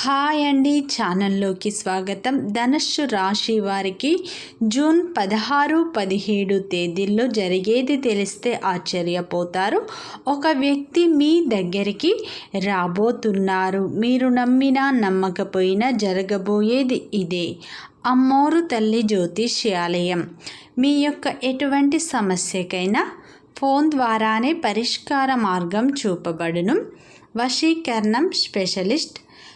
Hi అండి ఛానల్లోకి స్వాగతం. ధనుస్సు రాశి వారికి జూన్ పదహారు పదిహేడు తేదీల్లో జరిగేది తెలిస్తే ఆశ్చర్యపోతారు. ఒక వ్యక్తి మీ దగ్గరికి రాబోతున్నారు. మీరు నమ్మినా నమ్మకపోయినా జరగబోయేది ఇదే. అమ్మోరు తల్లి జ్యోతిష్యాలయం. మీ యొక్క ఎటువంటి సమస్యకైనా ఫోన్ ద్వారానే పరిష్కార మార్గం చూపబడును. వశీకరణం స్పెషలిస్ట్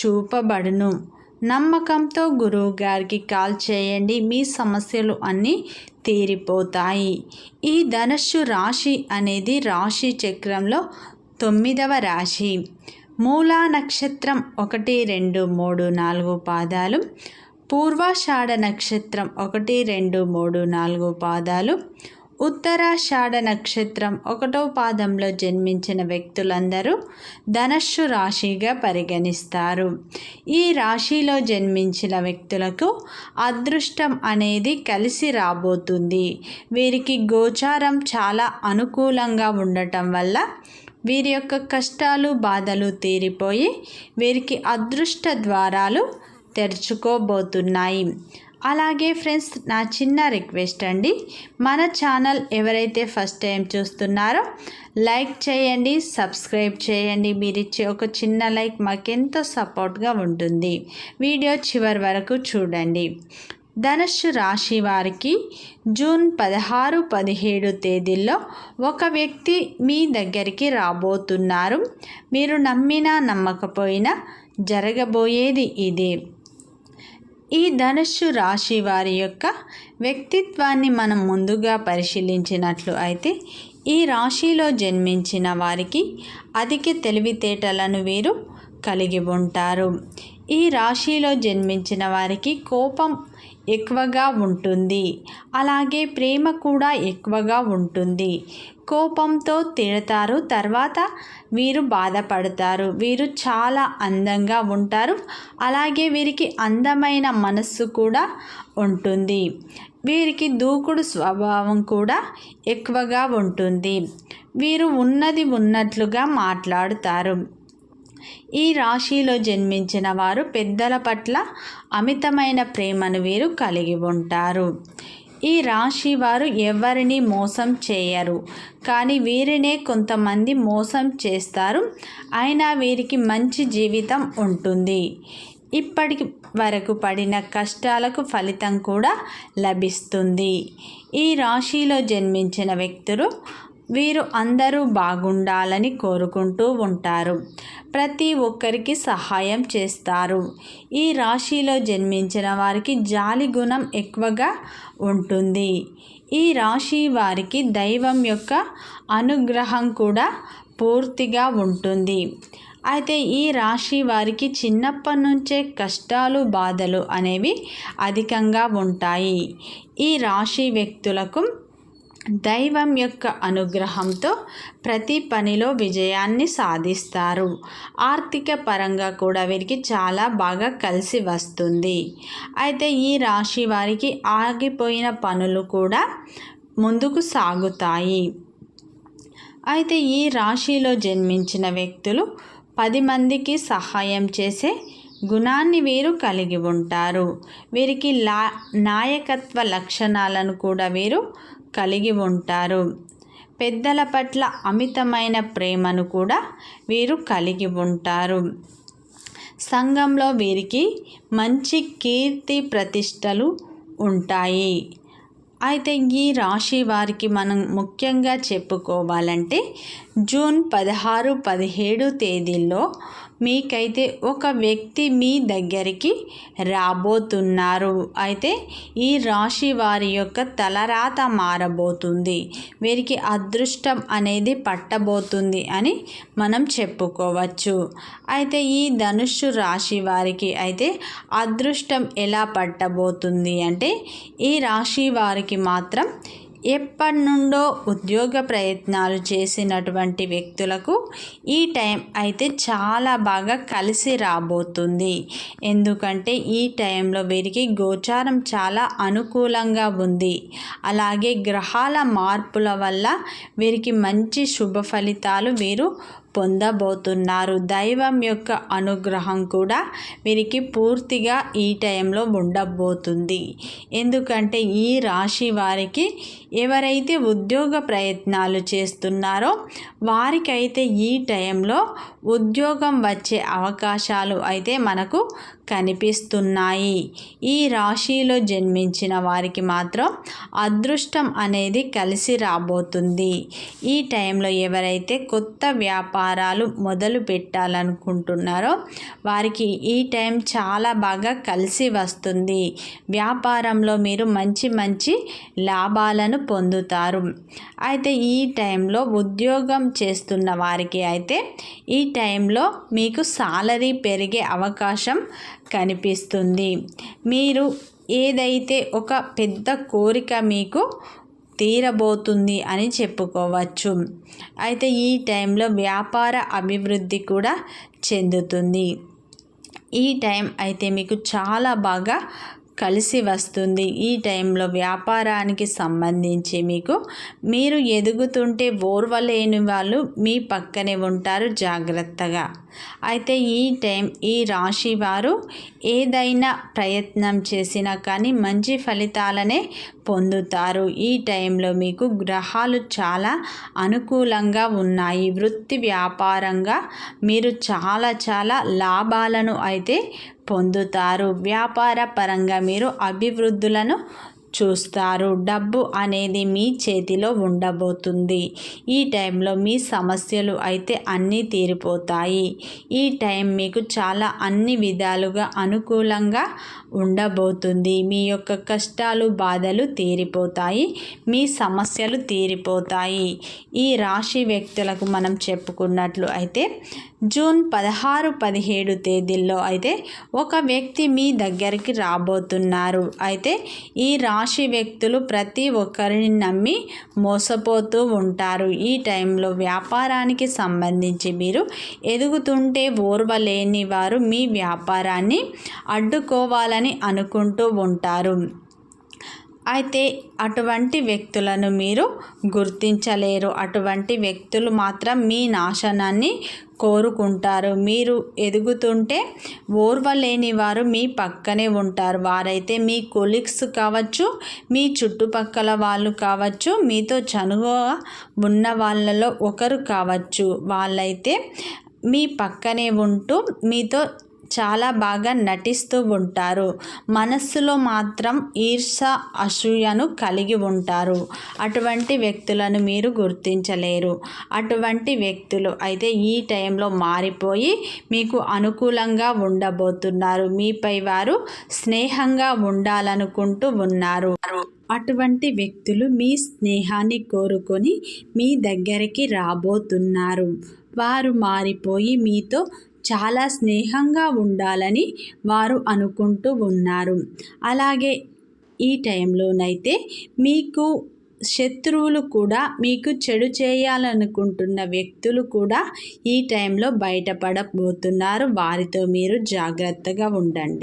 చూపబడును. నమ్మకంతో గురువు గారికి కాల్ చేయండి. మీ సమస్యలు అన్నీ తీరిపోతాయి. ఈ ధనస్సు రాశి అనేది రాశి చక్రంలో తొమ్మిదవ రాశి. మూలా నక్షత్రం ఒకటి రెండు మూడు నాలుగు పాదాలు. పూర్వాషాఢ నక్షత్రం ఒకటి రెండు మూడు నాలుగు పాదాలు. ఉత్తరాషాఢ నక్షత్రం ఒకటో పాదంలో జన్మించిన వ్యక్తులందరూ ధనస్సు రాశిగా పరిగణిస్తారు. ఈ రాశిలో జన్మించిన వ్యక్తులకు అదృష్టం అనేది కలిసి రాబోతుంది. వీరికి గోచారం చాలా అనుకూలంగా ఉండటం వల్ల వీరి యొక్క కష్టాలు బాధలు తీరిపోయి వీరికి అదృష్ట ద్వారాలు తెరుచుకోబోతున్నాయి. అలాగే ఫ్రెండ్స్ నా చిన్న రిక్వెస్ట్ అండి. మన ఛానల్ ఎవరైతే ఫస్ట్ టైం చూస్తున్నారో లైక్ చేయండి సబ్స్క్రైబ్ చేయండి. మీరు ఇచ్చే ఒక చిన్న లైక్ మాకెంతో సపోర్ట్గా ఉంటుంది. వీడియో చివరి వరకు చూడండి. ధనుస్సు రాశి వారికి జూన్ పదహారు పదిహేడు తేదీల్లో ఒక వ్యక్తి మీ దగ్గరికి రాబోతున్నారు. మీరు నమ్మినా నమ్మకపోయినా జరగబోయేది ఇదే. ఈ ధనుస్సు రాశి వారి యొక్క వ్యక్తిత్వాన్ని మనం ముందుగా పరిశీలించినట్లు అయితే ఈ రాశిలో జన్మించిన వారికి అధిక తెలివితేటలను వీరు కలిగి ఉంటారు. ఈ రాశిలో జన్మించిన వారికి కోపం ఎక్కువగా ఉంటుంది. అలాగే ప్రేమ కూడా ఎక్కువగా ఉంటుంది. కోపంతో తిడతారు. తర్వాత వీరు బాధపడతారు. వీరు చాలా అందంగా ఉంటారు. అలాగే వీరికి అందమైన మనస్సు కూడా ఉంటుంది. వీరికి దూకుడు స్వభావం కూడా ఎక్కువగా ఉంటుంది. వీరు ఉన్నది ఉన్నట్లుగా మాట్లాడుతారు. ఈ రాశిలో జన్మించిన వారు పెద్దల పట్ల అమితమైన ప్రేమను వీరు కలిగి ఉంటారు. ఈ రాశి వారు ఎవరిని మోసం చేయరు. కానీ వీరినే కొంతమంది మోసం చేస్తారు. అయినా వీరికి మంచి జీవితం ఉంటుంది. ఇప్పటి వరకు పడిన కష్టాలకు ఫలితం కూడా లభిస్తుంది. ఈ రాశిలో జన్మించిన వ్యక్తులు వీరు అందరూ బాగుండాలని కోరుకుంటూ ఉంటారు. ప్రతి ఒక్కరికి సహాయం చేస్తారు. ఈ రాశిలో జన్మించిన వారికి జాలి గుణం ఎక్కువగా ఉంటుంది. ఈ రాశి వారికి దైవం యొక్క అనుగ్రహం కూడా పూర్తిగా ఉంటుంది. అయితే ఈ రాశి వారికి చిన్నప్పటి నుంచే కష్టాలు బాధలు అనేవి అధికంగా ఉంటాయి. ఈ రాశి వ్యక్తులకు దైవం యొక్క అనుగ్రహంతో ప్రతి పనిలో విజయాన్ని సాధిస్తారు. ఆర్థిక పరంగా కూడా వీరికి చాలా బాగా కలిసి వస్తుంది. అయితే ఈ రాశి వారికి ఆగిపోయిన పనులు కూడా ముందుకు సాగుతాయి. అయితే ఈ రాశిలో జన్మించిన వ్యక్తులు పది మందికి సహాయం చేసే గుణాన్ని వీరు కలిగి ఉంటారు. వీరికి లా నాయకత్వ లక్షణాలను కూడా వీరు కలిగి ఉంటారు పెద్దల పట్ల అమితమైన ప్రేమను కూడా వీరు కలిగి ఉంటారు సంఘంలో వీరికి మంచి కీర్తి ప్రతిష్టలు ఉంటాయి. అయితే ఈ రాశి వారికి మనం ముఖ్యంగా చెప్పుకోవాలంటే జూన్ పదహారు పదిహేడు తేదీల్లో మీకైతే ఒక వ్యక్తి మీ దగ్గరికి రాబోతున్నారు. అయితే ఈ రాశి వారి యొక్క తలరాత మారబోతుంది. వీరికి అదృష్టం అనేది పట్టబోతుంది అని మనం చెప్పుకోవచ్చు. అయితే ఈ ధనుస్సు రాశి వారికి అయితే అదృష్టం ఎలా పట్టబోతుంది అంటే ఈ రాశి వారికి మాత్రం ఎప్పటి నుండో ఉద్యోగ ప్రయత్నాలు చేసినటువంటి వ్యక్తులకు ఈ టైం అయితే చాలా బాగా కలిసి రాబోతుంది. ఎందుకంటే ఈ టైంలో వీరికి గోచారం చాలా అనుకూలంగా ఉంది. అలాగే గ్రహాల మార్పుల వల్ల వీరికి మంచి శుభ ఫలితాలు వీరు పొందబోతున్నారు. దైవం యొక్క అనుగ్రహం కూడా వీరికి పూర్తిగా ఈ టైంలో ఉండబోతుంది. ఎందుకంటే ఈ రాశి వారికి ఎవరైతే ఉద్యోగ ప్రయత్నాలు చేస్తున్నారో వారికైతే ఈ టైంలో ఉద్యోగం వచ్చే అవకాశాలు అయితే మనకు కనిపిస్తున్నాయి. ఈ రాశిలో జన్మించిన వారికి మాత్రం అదృష్టం అనేది కలిసి రాబోతుంది. ఈ టైంలో ఎవరైతే కొత్త వ్యాపారాలు మొదలు పెట్టాలనుకుంటున్నారో వారికి ఈ టైం చాలా బాగా కలిసి వస్తుంది. వ్యాపారంలో మీరు మంచి మంచి లాభాలను పొందుతారు. అయితే ఈ టైంలో ఉద్యోగం చేస్తున్న వారికి అయితే ఈ టైంలో మీకు సాలరీ పెరిగే అవకాశం కనిపిస్తుంది. మీరు ఏదైతే ఒక పెద్ద కోరిక మీకు తీరబోతుంది అని చెప్పుకోవచ్చు. అయితే ఈ టైంలో వ్యాపార అభివృద్ధి కూడా చెందుతుంది. ఈ టైం అయితే మీకు చాలా బాగా కలిసి వస్తుంది. ఈ టైంలో వ్యాపారానికి సంబంధించి మీకు మీరు ఎదుగుతుంటే ఓర్వలేని వాళ్ళు మీ పక్కనే ఉంటారు జాగ్రత్తగా. అయితే ఈ టైం ఈ రాశి వారు ఏదైనా ప్రయత్నం చేసినా కానీ మంచి ఫలితాలనే పొందుతారు. ఈ టైంలో మీకు గ్రహాలు చాలా అనుకూలంగా ఉన్నాయి. వృత్తి వ్యాపారంగా మీరు చాలా చాలా లాభాలను అయితే పొందుతారు. వ్యాపార పరంగా మీరు అభివృద్ధులను చూస్తారు. డబ్బు అనేది మీ చేతిలో ఉండబోతుంది. ఈ టైంలో మీ సమస్యలు అయితే అన్నీ తీరిపోతాయి. ఈ టైం మీకు చాలా అన్ని విధాలుగా అనుకూలంగా ఉండబోతుంది. మీ యొక్క కష్టాలు బాధలు తీరిపోతాయి. మీ సమస్యలు తీరిపోతాయి. ఈ రాశి వ్యక్తులకు మనం చెప్పుకున్నట్లు అయితే జూన్ పదహారు పదిహేడు తేదీల్లో అయితే ఒక వ్యక్తి మీ దగ్గరికి రాబోతున్నారు. అయితే ఈ రాశి వ్యక్తులు ప్రతి ఒక్కరిని నమ్మి మోసపోతూ ఉంటారు. ఈ టైంలో వ్యాపారానికి సంబంధించి మీరు ఎదుగుతుంటే ఓర్వలేని వారు మీ వ్యాపారాన్ని అడ్డుకోవాలని అనుకుంటూ ఉంటారు. అయితే అటువంటి వ్యక్తులను మీరు గుర్తించలేరు. అటువంటి వ్యక్తులు మాత్రం మీ నాశనాన్ని కోరుకుంటారు. మీరు ఎదుగుతుంటే ఓర్వలేని వారు మీ పక్కనే ఉంటారు. వారైతే మీ కొలీగ్స్ కావచ్చు మీ చుట్టుపక్కల వాళ్ళు కావచ్చు మీతో చనువుగా ఉన్న వాళ్ళలో ఒకరు కావచ్చు. వాళ్ళైతే మీ పక్కనే ఉంటూ మీతో చాలా బాగా నటిస్తూ ఉంటారు. మనస్సులో మాత్రం ఈర్ష అసూయను కలిగి ఉంటారు. అటువంటి వ్యక్తులను మీరు గుర్తించలేరు. అటువంటి వ్యక్తులు అయితే ఈ టైంలో మారిపోయి మీకు అనుకూలంగా ఉండబోతున్నారు. మీపై వారు స్నేహంగా ఉండాలనుకుంటూ ఉన్నారు. అటువంటి వ్యక్తులు మీ స్నేహాన్ని కోరుకొని మీ దగ్గరికి రాబోతున్నారు. వారు మారిపోయి మీతో చాలా స్నేహంగా ఉండాలని వారు అనుకుంటూ ఉన్నారు. అలాగే ఈ టైంలోనైతే మీకు శత్రువులు కూడా మీకు చెడు చేయాలనుకుంటున్న వ్యక్తులు కూడా ఈ టైంలో బయటపడబోతున్నారు. వారితో మీరు జాగ్రత్తగా ఉండండి.